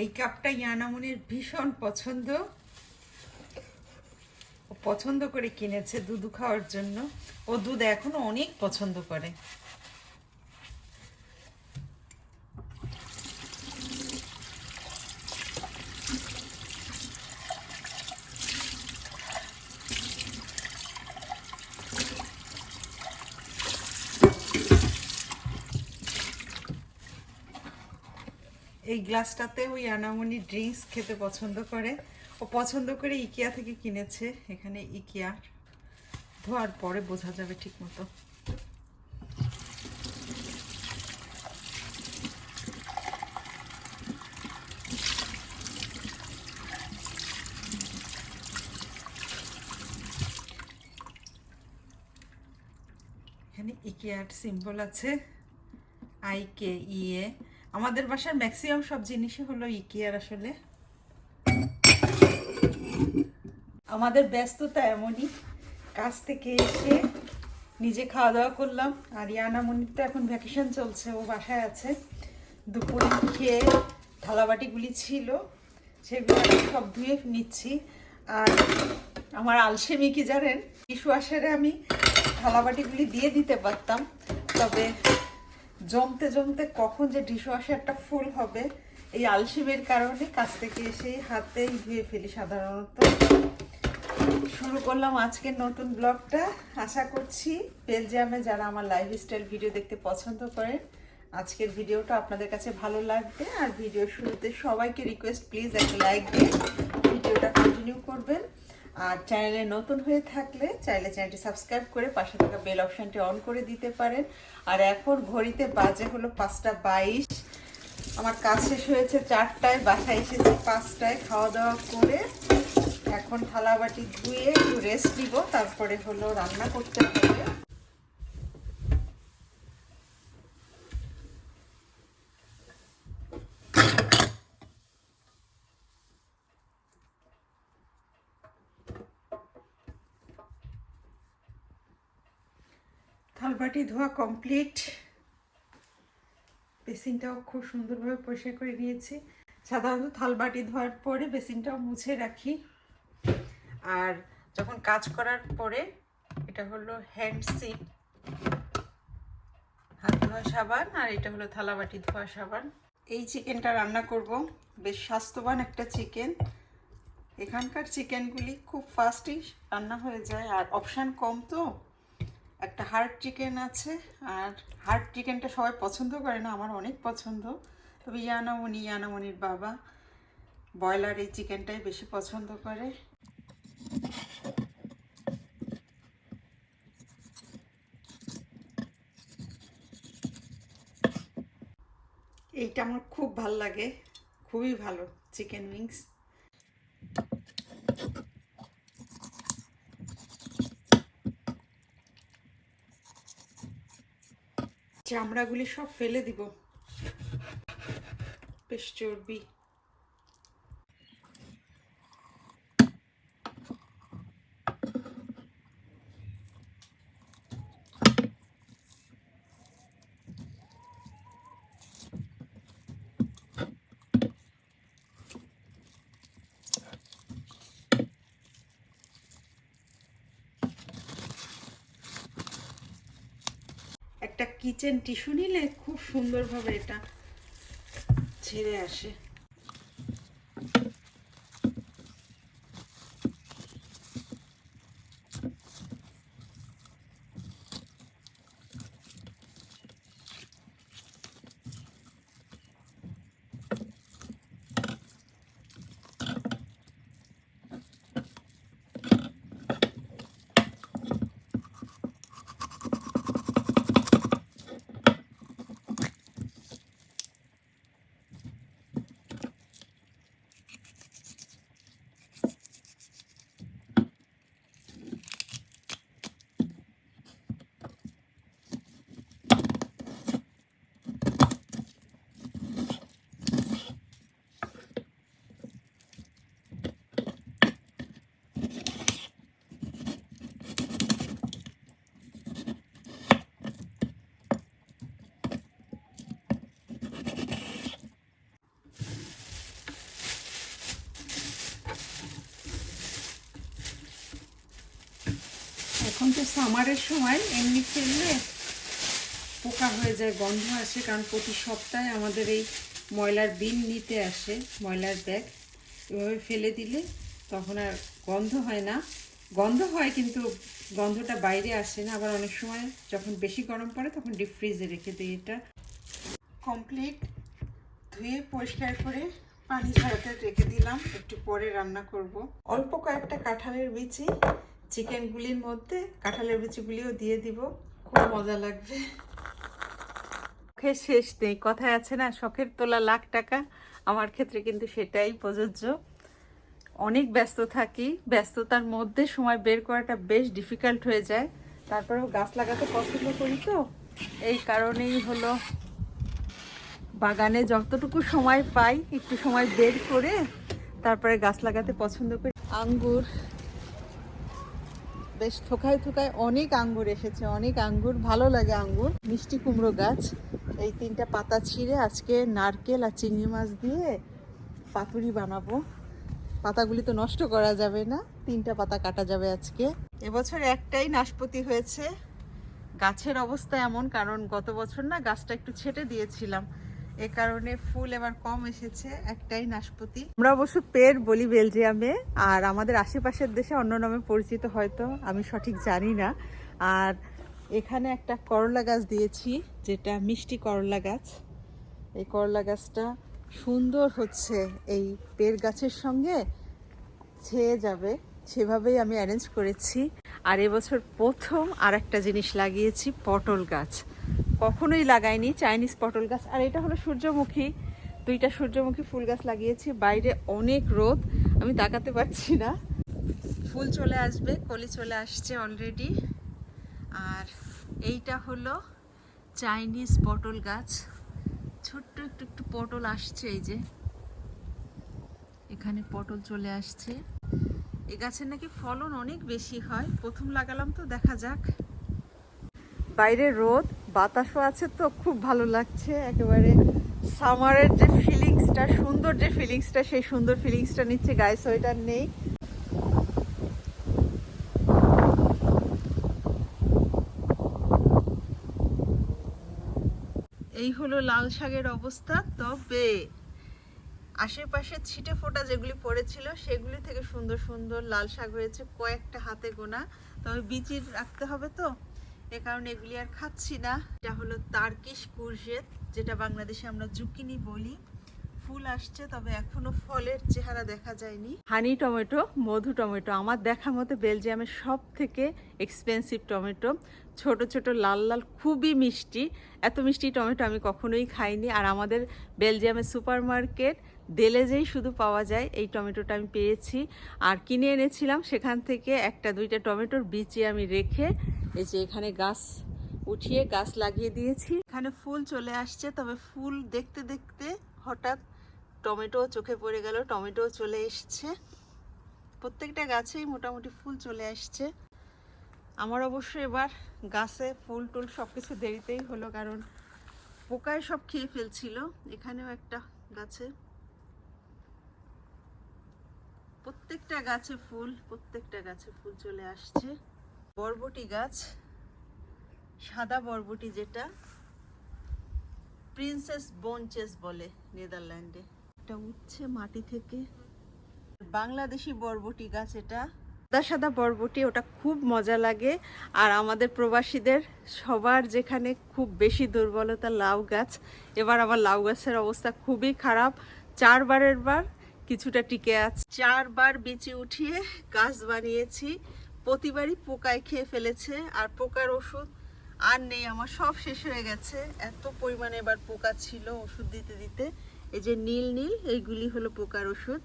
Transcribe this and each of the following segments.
এই কাপটা ইয়ানামনির ভীষণ পছন্দ। ও পছন্দ করে কিনেছে দুধু খাওয়ার জন্য। ও দুধ এখনও অনেক পছন্দ করে। গ্লাসটাতে ওই আনামনি ড্রিঙ্কস খেতে পছন্দ করে। ও পছন্দ করে ইকিয়া থেকে কিনেছে, এখানে ইকিয়া। ধোয়ার পরে বোঝা যাবে ঠিক মতো এখানে ইকিয়ার সিম্বল আছে, আই কে ইয়ে আমাদের বাসার ম্যাক্সিমাম সব জিনিসই হলো ইকিয়ার আসলে। আমাদের ব্যস্ততা এমনই। কাজ থেকে এসে নিজে খাওয়া দাওয়া করলাম। আর ইয়ানামনির তো এখন ভ্যাকেশন চলছে, ও বাসায় আছে। দুপুরে খেয়ে থালাবাটিগুলি ছিল, সেগুলো সব ধুয়ে নিচ্ছি। আর আমার আলসেমি কি জানেন? ইস্যু আসারে আমি থালাবাটিগুলি দিয়ে দিতে পারতাম। তবে জমতে জমতে কখন যে ডিশওয়াশারটা ফুল হবে, এই আলসিমের কারণে কাছ থেকে এসে হাতেই ধুয়ে ফেলি সাধারণত। শুরু করলাম আজকের নতুন ব্লগটা। আশা করছি বেলজিয়ামে যারা আমার লাইফস্টাইল ভিডিও দেখতে পছন্দ করেন, আজকের ভিডিওটা আপনাদের কাছে ভালো লাগবে। আর ভিডিও শুরুতে সবাইকে রিকোয়েস্ট প্লিজ একটা লাইক দিয়ে ভিডিওটা কন্টিনিউ করবেন। আর চ্যানেলে নতুন হয়ে থাকলে চাইলে চ্যানেলটি সাবস্ক্রাইব করে পাশে থাকা বেল অপশানটি অন করে দিতে পারেন। আর এখন ঘড়িতে বাজে হলো পাঁচটা বাইশ। আমার কাজ শেষ হয়েছে চারটায়, বাসায় এসেছে পাঁচটায়। খাওয়া দাওয়া করে এখন থালা বাটি ধুয়ে একটু রেস্ট দিব তারপরে হলো রান্না করতে হবে। থালবাটি ধোয়া কমপ্লিট বেসিনটাও খুব সুন্দরভাবে পরিষ্কার করে নিয়েছি। সাধারণত থালবাটি ধোয়ার পরে বেসিনটাও মুছে রাখি। আর যখন কাজ করার পরে এটা হলো হ্যান্ড সিপ হাত ধোয়া সাবান আর এটা হলো থালাবাটি ধোয়া সাবান। এই চিকেনটা রান্না করব। বেশ স্বাস্থ্যবান একটা চিকেন। এখানকার চিকেনগুলি খুব ফাস্টই রান্না হয়ে যায় আর অপশান কম তো। একটা হার্ড চিকেন আছে, আর হার্ড চিকেনটা সবাই পছন্দ করে না, আমার অনেক পছন্দ। তবে ইয়ানামণি ইয়ানামণির বাবা ব্রয়লার এই চিকেনটাই বেশি পছন্দ করে। এইটা আমার খুব ভালো লাগে, খুবই ভালো, চিকেন উইংস। চামড়াগুলি সব ফেলে দিব। বেশ চর্বি। একটা কিচেন টিস্যু নিলে খুব সুন্দরভাবে এটা ছেড়ে আসে। এখন তো সামারের সময়, এমনি ফেললে পোকা হয়ে যায়, গন্ধ আসে, কারণ প্রতি সপ্তাহে আমাদের এই ময়লার বিন নিতে আসে, ময়লার ব্যাগ। এভাবে ফেলে দিলে তখন আর গন্ধ হয় না। গন্ধ হয় কিন্তু গন্ধটা বাইরে আসে না। আবার অনেক সময় যখন বেশি গরম পড়ে, তখন ডিপ ফ্রিজে রেখে দিই এটা। কমপ্লিট ধুয়ে পরিষ্কার করে পানি ঝরাতে রেখে দিলাম। একটু পরে রান্না করব। অল্প কয়েকটা কাঁঠালের বিচি চিকেনগুলির মধ্যে কাঁঠালের বিচিগুলিও দিয়ে দিব। খুব মজা লাগবে। শখের শেষ নেই। কথায় আছে না শখের তোলা লাখ টাকা। আমার ক্ষেত্রে কিন্তু সেটাই প্রযোজ্য। অনেক ব্যস্ত থাকি। ব্যস্ততার মধ্যে সময় বের করাটা বেশ ডিফিকাল্ট হয়ে যায়। তারপরেও গাছ লাগাতে পছন্দ করি তো। এই কারণেই হলো বাগানে যতটুকু সময় পাই একটু সময় বের করে তারপরে গাছ লাগাতে পছন্দ করি। আঙ্গুর বেশ থোকায় থোকায় অনেক আঙ্গুর এসেছে, অনেক আঙ্গুর, ভালো লাগে আঙ্গুর। মিষ্টি কুমড়ো গাছ, এই তিনটা পাতা ছিঁড়ে আজকে নারকেল আর চিংড়ি মাছ দিয়ে পাতুরি বানাবো। পাতাগুলি তো নষ্ট করা যাবে না, তিনটা পাতা কাটা যাবে আজকে। এবছর একটাই নাশপতি হয়েছে। গাছের অবস্থা এমন, কারণ গত বছর না গাছটা একটু ছেটে দিয়েছিলাম। এ কারণে ফুল এবার কম এসেছে, একটাই নাশপতি। আমরা অবশ্য পের বলি বেলজিয়ামে, আর আমাদের আশেপাশের দেশে অন্য নামে পরিচিত হয়তো, আমি সঠিক জানি না। আর এখানে একটা করলা গাছ দিয়েছি, যেটা মিষ্টি করলা গাছ। এই করলা গাছটা সুন্দর হচ্ছে, এই পের গাছের সঙ্গে ছেয়ে যাবে, সেভাবেই আমি অ্যারেঞ্জ করেছি। আর এবছর প্রথম আর একটা জিনিস লাগিয়েছি, পটল গাছ। কখনোই লাগাইনি চাইনিজ পটল গাছ। আর এটা হলো সূর্যমুখী। দুইটা সূর্যমুখী ফুল গাছ লাগিয়েছি। বাইরে অনেক রোদ। আমি তাকাতে পারছি না। ফুল চলে আসবে, কলি চলে আসছে অলরেডি আর এইটা হলো চাইনিজ পটল গাছ। ছোট্ট একটু একটু পটল আসছে এই যে। এখানে পটল চলে আসছে। এ গাছের নাকি ফলন অনেক বেশি হয়। প্রথম লাগালাম তো, দেখা যাক। বাইরে রোদ। বাতাসও আছে তো, খুব ভালো লাগছে। একেবারে সামারের যে ফিলিংসটা সুন্দর যে ফিলিংসটা সেই সুন্দর ফিলিংসটা নিচ্ছে গায়ে সোয়েটার নেই। এই হলো লাল শাকের অবস্থা, তবে আশেপাশে ছিটে ফোটা যেগুলি পড়েছিল, সেগুলি থেকে সুন্দর সুন্দর লাল শাক হয়েছে, কয়েকটা হাতে গোনা। তবে বিচির রাখতে হবে তো? এ কারণে এগুলি আর খাচ্ছি না। এটা হলো তার্কিশ কুরজেত যেটা বাংলাদেশে আমরা জুকিনি বলি। ফুল আসছে, তবে এখনও ফলের চেহারা দেখা যায়নি। হানি টমেটো, মধু টমেটো, আমার দেখা মতো বেলজিয়ামের সব থেকে এক্সপেন্সিভ টমেটো। ছোট ছোট, লাল লাল, খুবই মিষ্টি। এত মিষ্টি টমেটো আমি কখনোই খাইনি। আর আমাদের বেলজিয়ামের সুপার মার্কেট দেলেজেই শুধু পাওয়া যায়, এই টমেটোটা আমি পেয়েছি। আর কিনে এনেছিলাম, সেখান থেকে একটা, দুইটা টমেটোর বিচি আমি রেখে এই যে এখানে গাছ উঠিয়ে গাছ লাগিয়ে দিয়েছি। এখানে ফুল চলে আসছে, তবে ফুল দেখতে দেখতে হঠাৎ টমেটো চোখে পড়ে গেল, টমেটো চলে এসছে। প্রত্যেকটা গাছেই মোটামুটি ফুল চলে আসছে। আমার অবশ্য এবার গাছে ফুল টুল সব কিছু দেরিতেই হলো, কারণ পোকায় সব খেয়ে ফেলছিল। এখানেও একটা গাছে। প্রত্যেকটা গাছে ফুল, প্রত্যেকটা গাছে ফুল চলে আসছে। বরবটি গাছ, সাদা বরবটি যেটা প্রিন্সেস বনচেস বলে নেদারল্যান্ডে। এটা উঠছে মাটি থেকে। বাংলাদেশি বরবটি গাছ এটা। সাদা সাদা বরবটি, ওটা খুব মজা লাগে। আর আমাদের প্রবাসীদের সবার যেখানে খুব বেশি দুর্বলতা লাউ গাছ, এবার আমার লাউ গাছের অবস্থা খুবই খারাপ। চারবারের বার কিছুটা টিকে আছে। চারবার বিচি উঠিয়ে গাছ বানিয়েছি। প্রতিবারই পোকায় খেয়ে ফেলেছে, আর পোকার ওষুধ আর নেই, আমার সব শেষ হয়ে গেছে। এত পরিমাণে এবার পোকা ছিল ওষুধ দিতে দিতে। এই যে নীল নীল, এইগুলি হলো পোকার ওষুধ।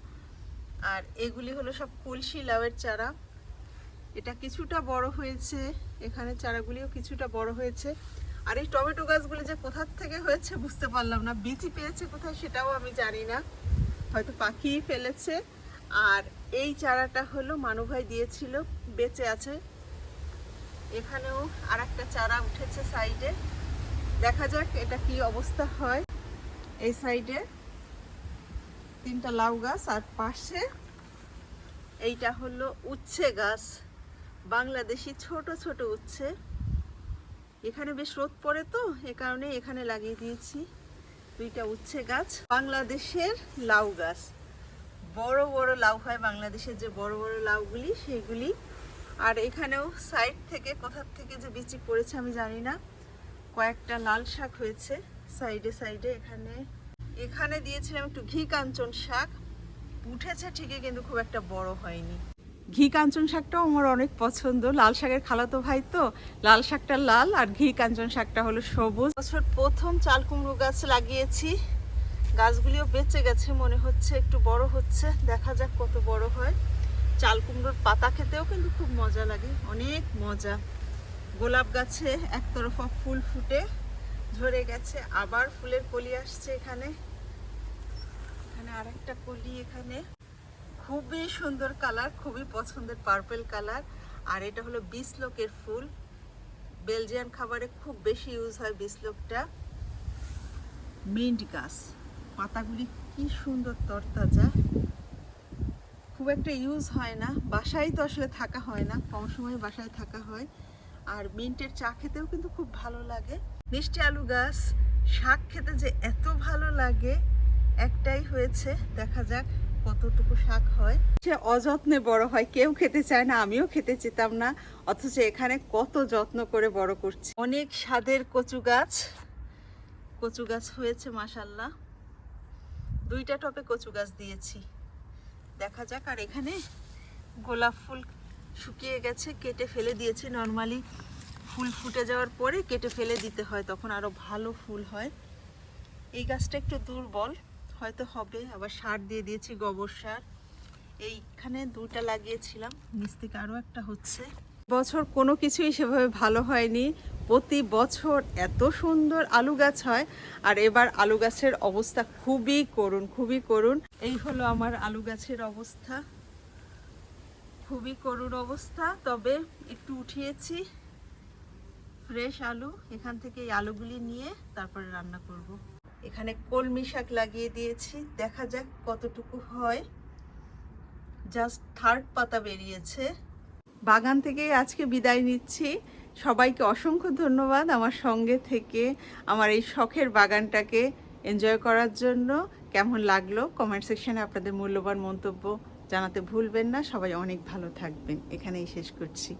আর এগুলি হলো সব কলসি লাউয়ের চারা। এটা কিছুটা বড় হয়েছে, এখানে চারাগুলিও কিছুটা বড় হয়েছে। আর এই টমেটো গাছগুলি যে কোথার থেকে হয়েছে বুঝতে পারলাম না, বিচি পেয়েছে কোথায় সেটাও আমি জানি না। হয়তো পাখিই ফেলেছে। আর এই চারাটা হলো মানু ভাই দিয়েছিল বেঁচে আছে। এখানেও আর একটা চারা উঠেছে সাইডে। দেখা যাক এটা কি অবস্থা হয় এই সাইডে। তিনটা লাউ গাছ আর পাশে এইটা হলো উচ্ছে গাছ। বাংলাদেশি ছোট ছোট উচ্ছে। এখানে বেশ রোদ পড়ে তো, এ কারণে এখানে লাগিয়ে দিয়েছি দুইটা উচ্ছে গাছ। বাংলাদেশের লাউ গাছ। বড় বড় লাউ হয় বাংলাদেশের যে বড় বড় লাউগুলি সেগুলি আর এখানেও সাইড থেকে কোথার থেকে যে বিচি পড়েছে আমি জানি না। কয়েকটা লাল শাক হয়েছে সাইডে সাইডে এখানে। এখানে দিয়েছিলাম একটু ঘি কাঞ্চন শাক। উঠেছে ঠিকই কিন্তু খুব একটা বড় হয়নি। ঘি কাঞ্চন শাকটাও আমার অনেক পছন্দ। লাল শাকের খালাতো ভাই তো। লাল শাকটা লাল আর ঘি কাঞ্চন শাকটা হলো সবুজ। বছর প্রথম চাল কুমড়ো গাছ লাগিয়েছি। গাছগুলিও বেঁচে গেছে, মনে হচ্ছে একটু বড় হচ্ছে। দেখা যাক কত বড় হয়। চাল কুমড়োর পাতা খেতেও কিন্তু খুব মজা লাগে, অনেক মজা। গোলাপ গাছে একতরফা ফুল ফুটে ঝরে গেছে, আবার ফুলের কলি আসছে এখানে। এখানে আরেকটা কলি এখানে। খুবই সুন্দর কালার, খুবই পছন্দের পার্পেল কালার। আর এটা হলো বিসলোকের ফুল। বেলজিয়ান খাবারে খুব বেশি ইউজ হয় বিসলোকটা। মিন্ট গাছ। পাতাগুলি কি সুন্দর তরতাজা। খুব একটা ইউজ হয় না। বাসায় তো আসলে থাকা হয় না, কম সময় বাসায় থাকা হয়। আর মিন্টের চা খেতেও কিন্তু খুব ভালো লাগে। মিষ্টি আলু গাছ, শাক খেতে যে এত ভালো লাগে, একটাই হয়েছে, দেখা যাক কতটুকু শাক হয়। সে অযত্নে বড় হয়, কেউ খেতে চায় না, আমিও খেতে চেতাম না, অথচ এখানে কত যত্ন করে বড় করছি। অনেক স্বাদের কচু গাছ কচু গাছ হয়েছে মাসাল্লাহ দুইটা টপে কচু গাছ দিয়েছি। দেখা যাক, আর এখানে গোলাপ ফুল শুকিয়ে গেছে, কেটে ফেলে দিয়েছি। নর্মালি ফুল ফুটে যাওয়ার পরে কেটে ফেলে দিতে হয়, তখন আরও ভালো ফুল হয়। এই গাছটা একটু দুর্বল, হয়তো হবে। আবার সার দিয়ে দিয়েছি গোবর সার। এইখানে দুটা লাগিয়েছিলাম, নিচ থেকে আরও একটা হচ্ছে। বছর কোনো কিছুই সেভাবে ভালো হয়নি। প্রতি বছর এত সুন্দর আলু গাছ হয় আর এবার আলু গাছের অবস্থা খুবই করুণ খুবই করুণ। এই হলো আমার আলু গাছের অবস্থা। খুবই করুণ অবস্থা। তবে একটু উঠিয়েছি ফ্রেশ আলু। এখান থেকে এই আলুগুলি নিয়ে তারপরে রান্না করব। এখানে কলমি শাক লাগিয়ে দিয়েছি। দেখা যাক কতটুকু হয়। জাস্ট থার্ড পাতা বেরিয়েছে। বাগান থেকে আজকে বিদায় নিচ্ছি। সবাইকে অসংখ্য ধন্যবাদ আমার সঙ্গে থেকে, আমার এই শখের বাগানটাকে এনজয় করার জন্য। কেমন লাগল? কমেন্ট সেকশনে আপনাদের মূল্যবান মন্তব্য জানাতে ভুলবেন না। সবাই অনেক ভালো থাকবেন। এখানেই শেষ করছি।